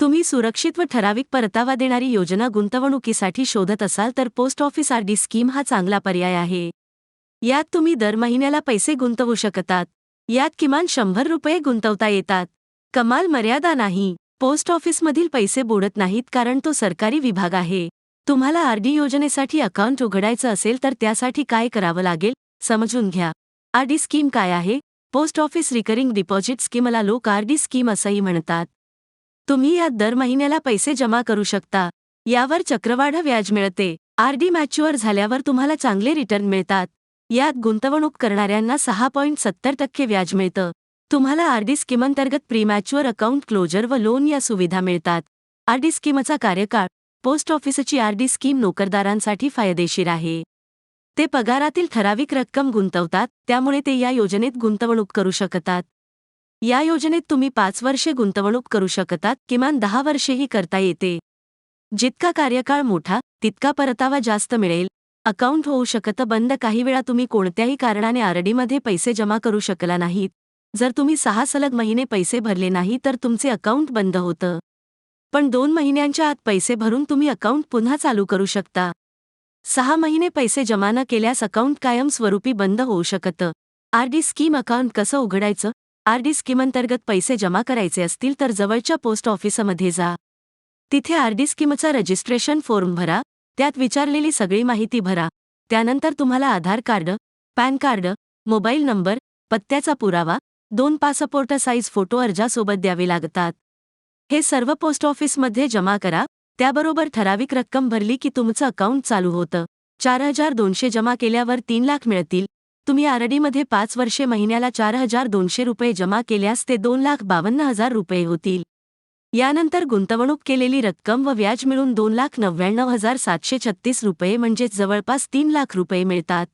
तुम्ही सुरक्षित व ठराविक परतावा देणारी योजना गुंतवणुकीसाठी शोधत असाल तर पोस्ट ऑफिस आरडी स्कीम हा चांगला पर्याय आहे. यात तुम्ही दर महिन्याला पैसे गुंतवू शकतात. यात किमान शंभर रुपये गुंतवता येतात. कमाल मर्यादा नाही. पोस्ट ऑफिसमधील पैसे बुडत नाहीत कारण तो सरकारी विभाग आहे. तुम्हाला आरडी योजनेसाठी अकाउंट उघडायचं असेल तर त्यासाठी काय करावं लागेल? समजून घ्या. आरडी स्कीम काय आहे? पोस्ट ऑफिस रिकरिंग डिपॉझिट स्कीमला लोक आरडी स्कीम असंही म्हणतात. तुम्ही यात दर महिन्याला पैसे जमा करू शकता. यावर चक्रवाढ व्याज मिळते. आरडी मॅच्युअर झाल्यावर तुम्हाला चांगले रिटर्न मिळतात. यात गुंतवणूक करणाऱ्यांना सहा पॉईंट सत्तर टक्के व्याज मिळतं. तुम्हाला आरडी स्कीमअंतर्गत प्रीमॅच्युअर अकाउंट क्लोजर व लोन या सुविधा मिळतात. आरडी स्कीमचा कार्यकाळ पोस्ट ऑफिसची आरडी स्कीम नोकरदारांसाठी फायदेशीर आहे. ते पगारातील ठराविक रक्कम गुंतवतात त्यामुळे ते या योजनेत गुंतवणूक करू शकतात. या योजनेत तुम्ही पाच वर्षे गुंतवणूक करू शकतात किमान दहा वर्षेही करता येते. जितका कार्यकाळ मोठा तितका परतावा जास्त मिळेल. अकाउंट होऊ शकतं बंद काही वेळा तुम्ही कोणत्याही कारणाने आरडीमध्ये पैसे जमा करू शकला नाहीत. जर तुम्ही सहा सलग महिने पैसे भरले नाही तर तुमचे अकाउंट बंद होतं. पण दोन महिन्यांच्या आत पैसे भरून तुम्ही अकाउंट पुन्हा चालू करू शकता. सहा महिने पैसे जमा न केल्यास अकाउंट कायमस्वरूपी बंद होऊ शकतं. आरडी स्कीम अकाउंट कसं उघडायचं? आरडी स्कीमंतर्गत पैसे जमा करायचे असतील तर जवळच्या पोस्ट ऑफिसमध्ये जा. तिथे आरडी स्कीमचा रजिस्ट्रेशन फॉर्म भरा त्यात विचारलेली सगळी माहिती भरा. त्यानंतर तुम्हाला Aadhaar card PAN card mobile number पत्त्याचा पुरावा दोन पासपोर्ट साईज फोटो अर्जासोबत द्यावे लागतात. हे सर्व पोस्ट ऑफिसमध्ये जमा करा त्याबरोबर ठराविक रक्कम भरली की तुमचं अकाउंट चालू होतं. चार हजार दोनशे जमा केल्यावर तीन लाख मिळतील. तुम्ही आरडीमध्ये पाच वर्षे महिन्याला चार हजार दोनशे रुपये जमा केल्यास ते दोन लाख बावन्न हजार रुपये होतील. यानंतर गुंतवणूक केलेली रक्कम व व्याज मिळून दोन लाख नव्याण्णव हजार सातशे छत्तीस रुपये म्हणजेच जवळपास तीन लाख रुपये मिळतात.